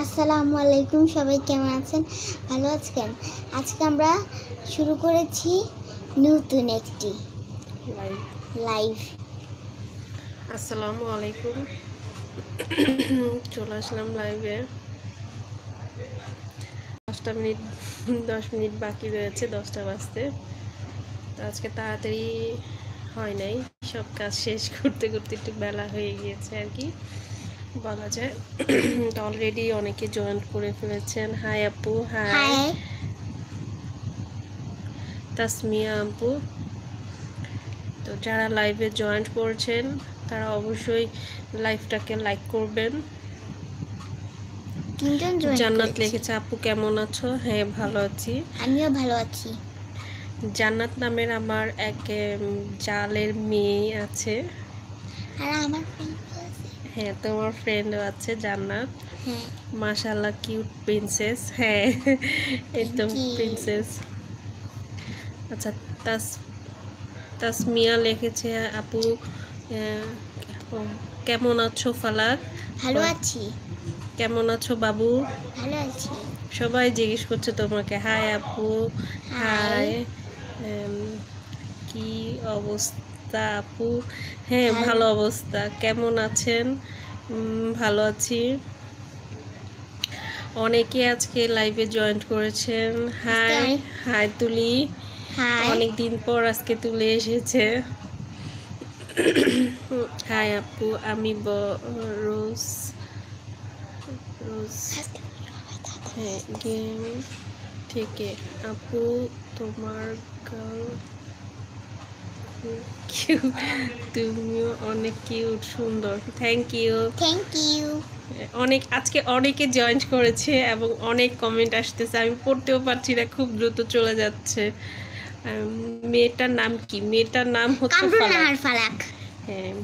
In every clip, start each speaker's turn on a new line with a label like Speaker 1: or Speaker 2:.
Speaker 1: আসসালামু আলাইকুম, সবাই কেমন আছেন? ভালো আছেন? আজকে আমরা শুরু করেছি নতুন একটি
Speaker 2: লাইভ আসসালামু আলাইকুম। চলে আসলাম লাইভে দশটা মিনিট, দশ মিনিট বাকি রয়েছে, দশটা বাজতে। তো আজকে তাড়াতাড়ি হয় নাই। সব কাজ শেষ করতে করতে একটু বেলা হয়ে গিয়েছে আর কি। বলা যায়। তো অলরেডি অনেকে জয়েন করে ফেলেছেন। হাই আপু হাই তাসমিয়া আপু। তো যারা লাইভে জয়েন করছেন তারা অবশ্যই লাইভটাকে লাইক করবেন। জান্নাত। লিখেছে আপু কেমন আছো? হ্যাঁ ভালো আছি।
Speaker 1: আমিও ভালো আছি।
Speaker 2: জান্নাত নামের আমার এক জালের মেয়ে আছে।
Speaker 1: আর আমার।
Speaker 2: হ্যাঁ তোমার ফ্রেন্ডও আছে জান্নাত। মাশাল্লাহ কিউট প্রিন্সেস হ্যাঁ একদম প্রিন্সেস আচ্ছা তাস তাসমিয়া লিখেছে আপু কেমন আছো ফালাক?
Speaker 1: ভালো আছি।
Speaker 2: কেমন আছো বাবু?
Speaker 1: ভালো আছি।
Speaker 2: সবাই জিজ্ঞেস করছে তোমাকে হাই আপু হাই। কি অবস্থা? আপু? হ্যাঁ
Speaker 1: ভালো।
Speaker 2: ভালো অবস্থা। কেমন আছেন? ভালো আছি। অনেকে আজকে লাইভে জয়েন করেছেন। হাই. হাই তুলি। অনেক দিন পর আজকে তুলে এসেছে। হাই আপু। আমি রোজ রোজ হ্যাঁ গেম থেকে। আপু তোমার গাল কিউট তুমিও অনেক কিউট সুন্দর। থ্যাংক ইউ
Speaker 1: থ্যাংক ইউ
Speaker 2: অনেক আজকে অনেকে জয়েন করেছে এবং অনেক কমেন্ট আসতেছে। আমি পড়তেও পারছি না খুব দ্রুত চলে যাচ্ছে। মেয়েটার নাম কি? মেয়েটার নাম হচ্ছে ফালাক। হ্যাঁ।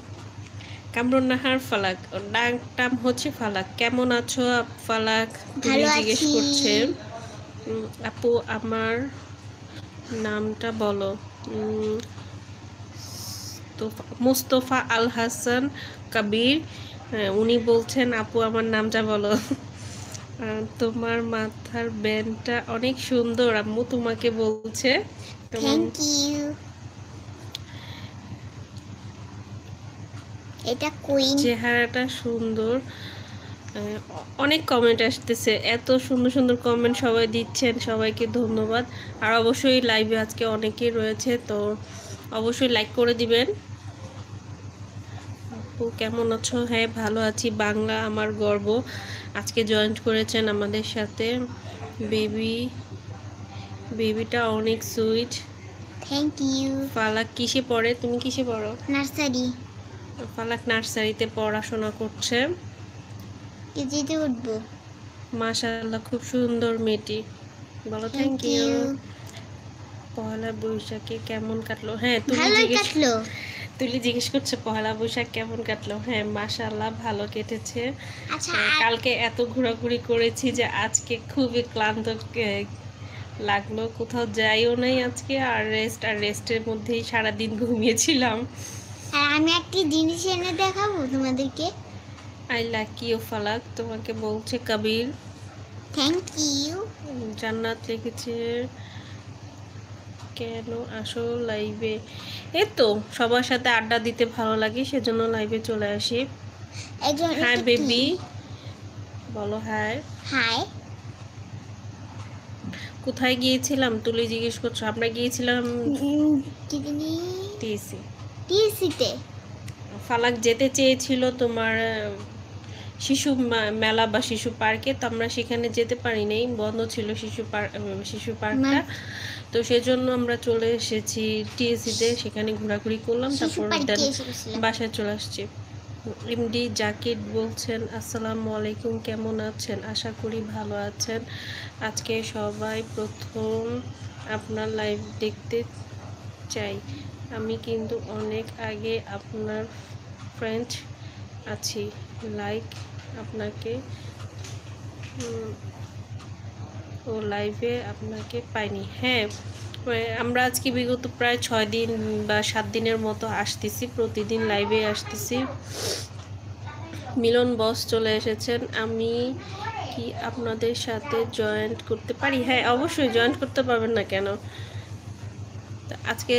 Speaker 2: কামরুন নাহার ফালাক। ডাক নাম হচ্ছে ফালাক। কেমন আছো আপ- ফালাক? তুমি জিজ্ঞেস করছে। আপু আমার নামটা বলো। উম, তোফা- মুস্তফা আল হাসান কবির। হ্যাঁ, উনি বলছেন আপু আমার নামটা বলো। তোমার মাথার ব্যান্ডটা অনেক সুন্দর। আম্মু তোমাকে বলছে
Speaker 1: থ্যাংক ইউ এটা কুইন
Speaker 2: চেহারাটা সুন্দর। অনেক কমেন্ট আসতেছে। এত সুন্দর সুন্দর কমেন্ট সবাই দিচ্ছেন সবাইকে ধন্যবাদ। আর অবশ্যই লাইভে আজকে অনেকেই রয়েছে তো অবশ্যই লাইক করে দিবেন। আপু কেমন আছো? হ্যাঁ ভালো আছি। বাংলা আমার গর্ব। আজকে জয়েন করেছেন আমাদের সাথে। বেবি বেবিটা অনেক সুইট
Speaker 1: থ্যাংক ইউ
Speaker 2: ফালাক কিসে পড়ে? তুমি কিসে পড়ো?
Speaker 1: নার্সারি
Speaker 2: ফালাক নার্সারিতে পড়াশোনা করছে।
Speaker 1: কেজিতে উঠবো।
Speaker 2: মাশাআল্লাহ খুব সুন্দর মেয়েটি। বলো থ্যাংক ইউ পয়লা বৈশাখে কেমন কাটলো? হ্যাঁ তুলি জিজ্ঞেস
Speaker 1: কাটলো।
Speaker 2: তুলি জিজ্ঞেস করছে পয়লা বৈশাখ কেমন কাটলো? হ্যাঁ মাশাআল্লাহ ভালো কেটেছে।
Speaker 1: আচ্ছা আর-
Speaker 2: কালকে এত ঘোরাঘুরি করেছি যে আজকে খুবই ক্লান্ত লাগল। কোথাও যাইও নাই আজকে আর রেস্ট আর রেস্টের মধ্যেই সারাদিন ঘুমিয়েছিলাম।
Speaker 1: আর আমি একটি জিনিস এনে দেখাবো তোমাদেরকে?
Speaker 2: আই লাক ইউ ফালাক তোমাকে বলছে কবির।
Speaker 1: থ্যাংক ইউ
Speaker 2: জান্নাত লিখেছে কেন আসো লাইভে এই তো সবার সাথে আড্ডা দিতে ভালো লাগে সেজন্য লাইভে চলে আসি। হাই বেবি বলো হাই
Speaker 1: হাই
Speaker 2: কোথায় গিয়েছিলাম? তুলি জিজ্ঞেস করছ। আমরা গিয়েছিলাম টিএসি
Speaker 1: টিএসিতে
Speaker 2: ফালাক যেতে চেয়েছিল তোমার শিশু মেলা বা শিশু পার্কে তো আমরা সেখানে যেতে পারি নাই। বন্ধ ছিল শিশু পার্ক শিশু পার্কটা। তো সেজন্য আমরা চলে এসেছি টিএসিতে সেখানে ঘোরাঘুরি করলাম তারপর বাসায় চলে আসছি। এমডি জাকির বলছেন আসসালামু আলাইকুম কেমন আছেন? আশা করি ভালো আছেন। আজকে সবাই প্রথম আপনার লাইভ দেখতে চাই। আমি কিন্তু অনেক আগে আপনার ফ্রেন্ড আছি। লাইক আপনাকে ও লাইভে আপনাকে পাইনি। হ্যাঁ আমরা আজকে বিগত প্রায় ছয় দিন বা সাত দিনের মতো আসতেছি, প্রতিদিন লাইভে আসতেছি। মিলন বস চলে এসেছেন, আমি কি আপনাদের সাথে জয়েন্ট করতে পারি? হ্যাঁ অবশ্যই জয়েন্ট করতে পারবেন না কেন? তো আজকে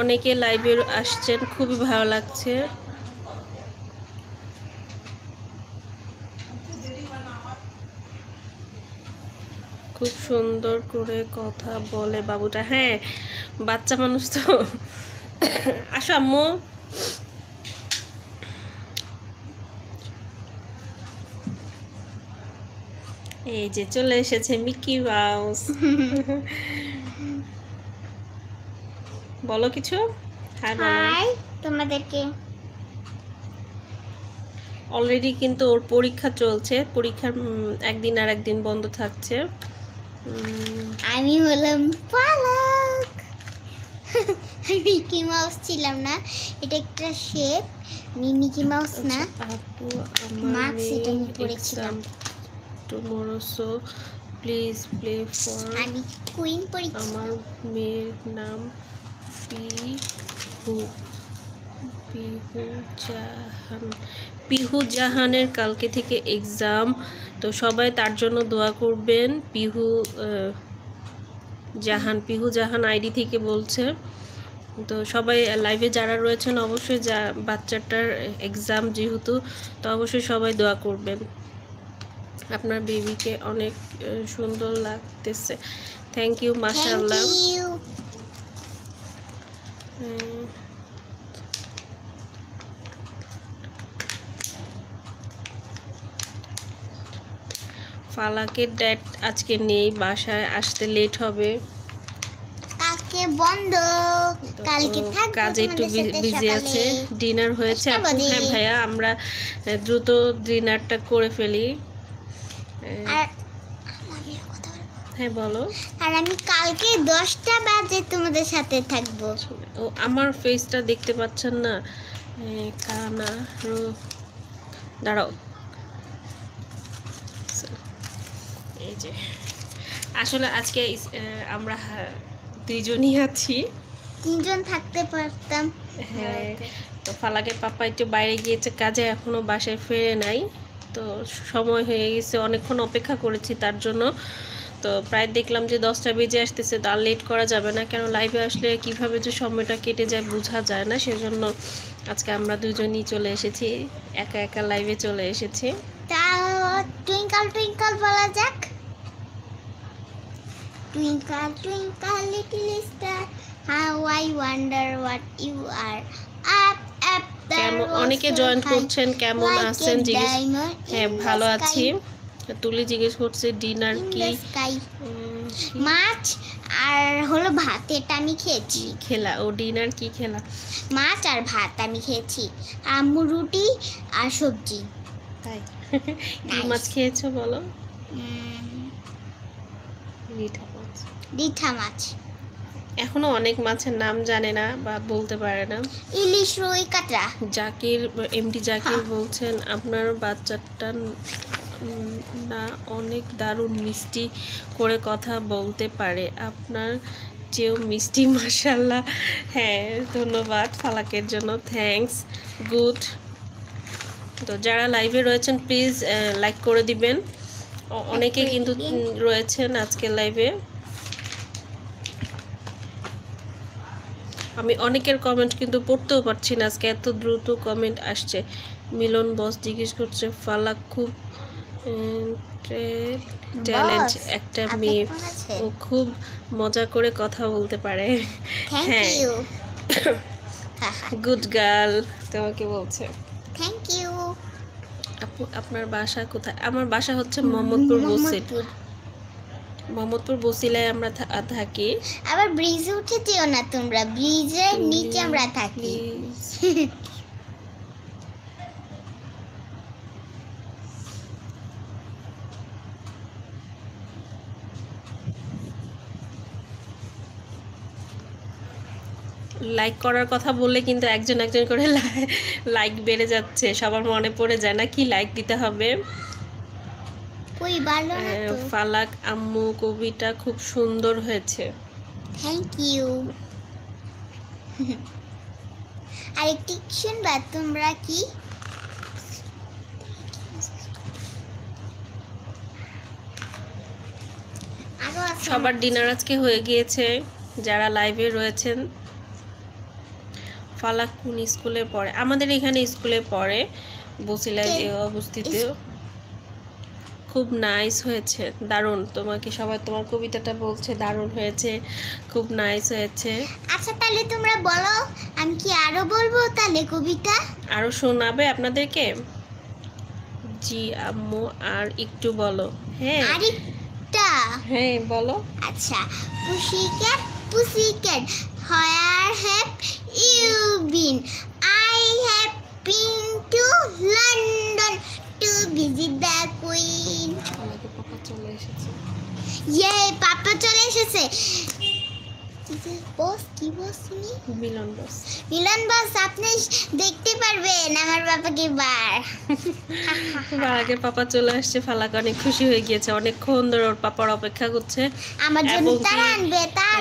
Speaker 2: অনেকে লাইভে আসছেন, খুবই ভালো লাগছে। খুব সুন্দর করে কথা বলে বাবুটা হ্যাঁ? বাচ্চা মানুষ তো। আসো আম্মু। এই যে চলে এসেছে মিকি মাউস। বলো কিছু?
Speaker 1: হাই তোমাদেরকে।
Speaker 2: অলরেডি কিন্তু ওর পরীক্ষা চলছে পরীক্ষার একদিন আর একদিন বন্ধ থাকছে।
Speaker 1: আমি হলাম পালক। মিকি মাউস ছিলাম না এটা একটা শেপ মিকি মাউস না।
Speaker 2: আচ্ছা,
Speaker 1: Marks এটা আমি পড়েছিলাম।
Speaker 2: exam tomorrow so please play
Speaker 1: আমি কুইন পরীক্ষা
Speaker 2: আমার মেয়ের নাম পিহু পিহু জাহান পিহু জাহানের কালকে থেকে এক্সাম তো সবাই তার জন্য দোয়া করবেন। পিহু জাহান পিহু জাহান আইডি থেকে বলছে। তো সবাই লাইভে যারা রয়েছেন অবশ্যই যা বাচ্চাটার এক্সাম যেহেতু তো অবশ্যই সবাই দোয়া করবেন। আপনার বেবিকে অনেক সুন্দর লাগতেছে। থ্যাংক ইউ মাশাআল্লাহ
Speaker 1: থ্যাংক ইউ
Speaker 2: হুম। ফালাকের ড্যাড আজকে নেই বাসায় আসতে লেট হবে।
Speaker 1: কালকে বন্ধ। কালকে
Speaker 2: কাজে একটু বিজি আছে ডিনার হয়েছে।
Speaker 1: দশটা
Speaker 2: হ্যাঁ ভাইয়া আমরা দ্রুত ডিনারটা করে ফেলি। হ্যাঁ বলো।
Speaker 1: আর আমি কালকে দশটা বাজে তোমাদের সাথে থাকব।
Speaker 2: ও আমার ফেসটা দেখতে পাচ্ছেন না? কানা দাঁড়াও। এই যে। আসলে আজকে আমরা দুইজনই আছি।
Speaker 1: তিনজন থাকতে পারতাম।
Speaker 2: হ্যাঁ তো ফালাকের পাপা একটু বাইরে গিয়েছে কাজে এখনও বাসায় ফেরে নাই। তো সময় হয়ে গেছে অনেকক্ষণ অপেক্ষা করেছি তার জন্য। তো প্রায় দেখলাম যে দশটা বেজে আসতেছে তার লেট করা যাবে না। কেন লাইভে আসলে কীভাবে যে সময়টা কেটে যায় বোঝা যায় না সেজন্য আজকে আমরা দুজনই চলে এসেছি। একা একা লাইভে চলে এসেছি।
Speaker 1: তা টুইঙ্কল টুইঙ্কল বলা যাক। Twinkle twinkle little star how I wonder what you are up up
Speaker 2: কেমন অনেকে জয়েন করছেন কেমন আছেন? জিজ্ঞেস হ্যাঁ ভালো আছি। তুলি জিজ্ঞেস করছে ডিনার কি?
Speaker 1: মাছ আর হলো ভাত এটা আমি খেয়েছি।
Speaker 2: খেলা? ও ডিনার কি খেলা?
Speaker 1: মাছ আর ভাত আমি খেয়েছি। আম্মু রুটি আর সবজি।
Speaker 2: তাই? কি মাছ খেয়েছো বলো?
Speaker 1: উম,
Speaker 2: রিঠা মাছ। এখনও অনেক মাছের নাম জানে না বা বলতে পারে না।
Speaker 1: ইলিশ রুই কাতরা
Speaker 2: জাকির এমডি জাকির
Speaker 1: হ্যাঁ।
Speaker 2: বলছেন আপনার বাচ্চাটা না অনেক দারুণ মিষ্টি করে কথা বলতে পারে। আপনার চেয়েও মিষ্টি মাসাল্লাহ হ্যাঁ ধন্যবাদ ফালাকের জন্য। থ্যাঙ্কস গুড তো যারা লাইভে রয়েছেন প্লিজ লাইক করে দিবেন। অনেকে কিন্তু রয়েছেন আজকে লাইভে আমি অনেকের কমেন্ট কিন্তু পড়তেও পারছি না। আজকে এত দ্রুত কমেন্ট আসছে। মিলন বস জিজ্ঞেস করছে ফালাক খুব ট্যালেন্ট একটা মেয়ে। ও খুব মজা করে কথা বলতে পারে। হ্যাঁ। গুড গার্ল তোমাকে বলছে।
Speaker 1: থ্যাংক ইউ
Speaker 2: আপু আপনার বাসা কোথায়? আমার বাসা হচ্ছে মোহাম্মদপুর বসিল মোহাম্মদপুর বসিলায় আমরা থাকি।
Speaker 1: আবার ব্রিজে উঠে যেও না তোমরা। ব্রিজের নিচে আমরা থাকি।
Speaker 2: লাইক করার কথা বললে কিন্তু একজন একজন করে লাইক বেড়ে যাচ্ছে। সবার মনে পড়ে যায় না কি লাইক দিতে হবে।
Speaker 1: হ্যাঁ,
Speaker 2: ফালাক আম্মু কবিটা খুব সুন্দর হয়েছে।
Speaker 1: থ্যাংক ইউ আরেকটি শুনবা তোমরা কি?
Speaker 2: সবার ডিনার আজকে হয়ে গিয়েছে। যারা লাইভে রয়েছেন ফালাক কোন স্কুলে পড়ে? আমাদের এখানে স্কুলে পড়ে
Speaker 1: বসিলাই
Speaker 2: অবস্থিত। খুব নাইস হয়েছে। দারুণ। তোমাকে সবাই তোমার কবিতাটা বলছে দারুণ হয়েছে খুব নাইস হয়েছে।
Speaker 1: আচ্ছা তাহলে তোমরা বলো আমি কি আরও বলব তাহলে কবিতা?
Speaker 2: আরও শোনাবে আপনাদেরকে? জি আম্মু আর একটু বলো। হ্যাঁ।
Speaker 1: আরেকটা।
Speaker 2: হ্যাঁ বলো।
Speaker 1: আচ্ছা pussycat pussycat where have you been I have been to London to visit the queen
Speaker 2: আমাকে পাপা চলে এসেছে
Speaker 1: ইয়ে পাপা চলে এসেছে। বস কি বস তুমি?
Speaker 2: মিলন বস
Speaker 1: মিলন বস আপনি দেখতে পারবেন আমার বাবাকে বার।
Speaker 2: আগে পাপা চলে আসছে ফালাক অনেক খুশি হয়ে গিয়েছে। অনেকক্ষণ ধরে ওর পাপার অপেক্ষা করছে।
Speaker 1: আমার জন্য তারা আনবে তারা